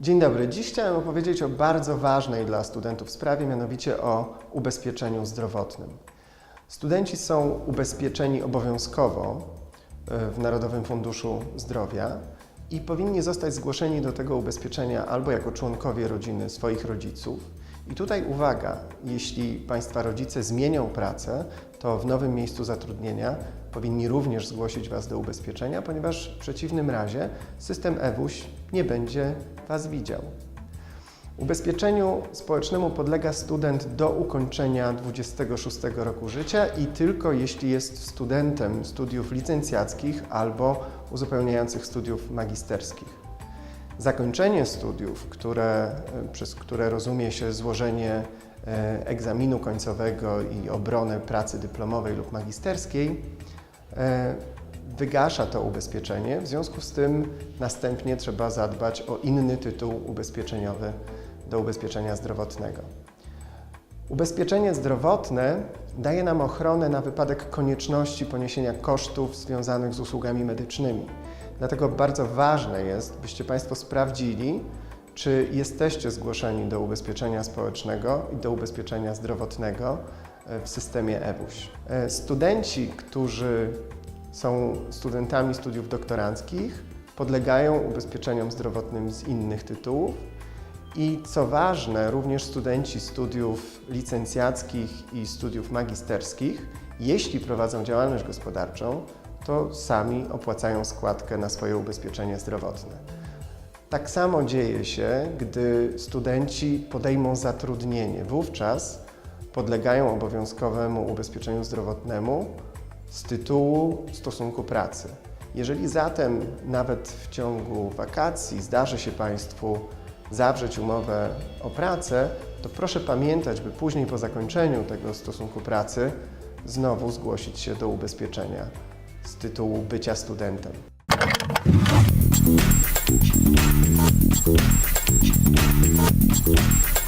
Dzień dobry. Dziś chciałem opowiedzieć o bardzo ważnej dla studentów sprawie, mianowicie o ubezpieczeniu zdrowotnym. Studenci są ubezpieczeni obowiązkowo e, w Narodowym Funduszu Zdrowia i powinni zostać zgłoszeni do tego ubezpieczenia albo jako członkowie rodziny swoich rodziców. I tutaj uwaga, jeśli Państwa rodzice zmienią pracę, to w nowym miejscu zatrudnienia powinni również zgłosić Was do ubezpieczenia, ponieważ w przeciwnym razie system EWUŚ nie będzie Was widział. Ubezpieczeniu społecznemu podlega student do ukończenia 26 roku życia i tylko jeśli jest studentem studiów licencjackich albo uzupełniających studiów magisterskich. Zakończenie studiów, które, przez które rozumie się złożenie e, egzaminu końcowego i obronę pracy dyplomowej lub magisterskiej, e, wygasza to ubezpieczenie. W związku z tym następnie trzeba zadbać o inny tytuł ubezpieczeniowy do ubezpieczenia zdrowotnego. Ubezpieczenie zdrowotne daje nam ochronę na wypadek konieczności poniesienia kosztów związanych z usługami medycznymi. Dlatego bardzo ważne jest, byście Państwo sprawdzili, czy jesteście zgłoszeni do ubezpieczenia społecznego i do ubezpieczenia zdrowotnego e, w systemie EWUŚ. E, Studenci, którzy są studentami studiów doktoranckich, podlegają ubezpieczeniom zdrowotnym z innych tytułów. I co ważne, również studenci studiów licencjackich i studiów magisterskich, jeśli prowadzą działalność gospodarczą, to sami opłacają składkę na swoje ubezpieczenie zdrowotne. Tak samo dzieje się, gdy studenci podejmą zatrudnienie. Wówczas podlegają obowiązkowemu ubezpieczeniu zdrowotnemu z tytułu stosunku pracy. Jeżeli zatem nawet w ciągu wakacji zdarzy się Państwu zawrzeć umowę o pracę, to proszę pamiętać, by później po zakończeniu tego stosunku pracy znowu zgłosić się do ubezpieczenia z tytułu bycia studentem. Thank you.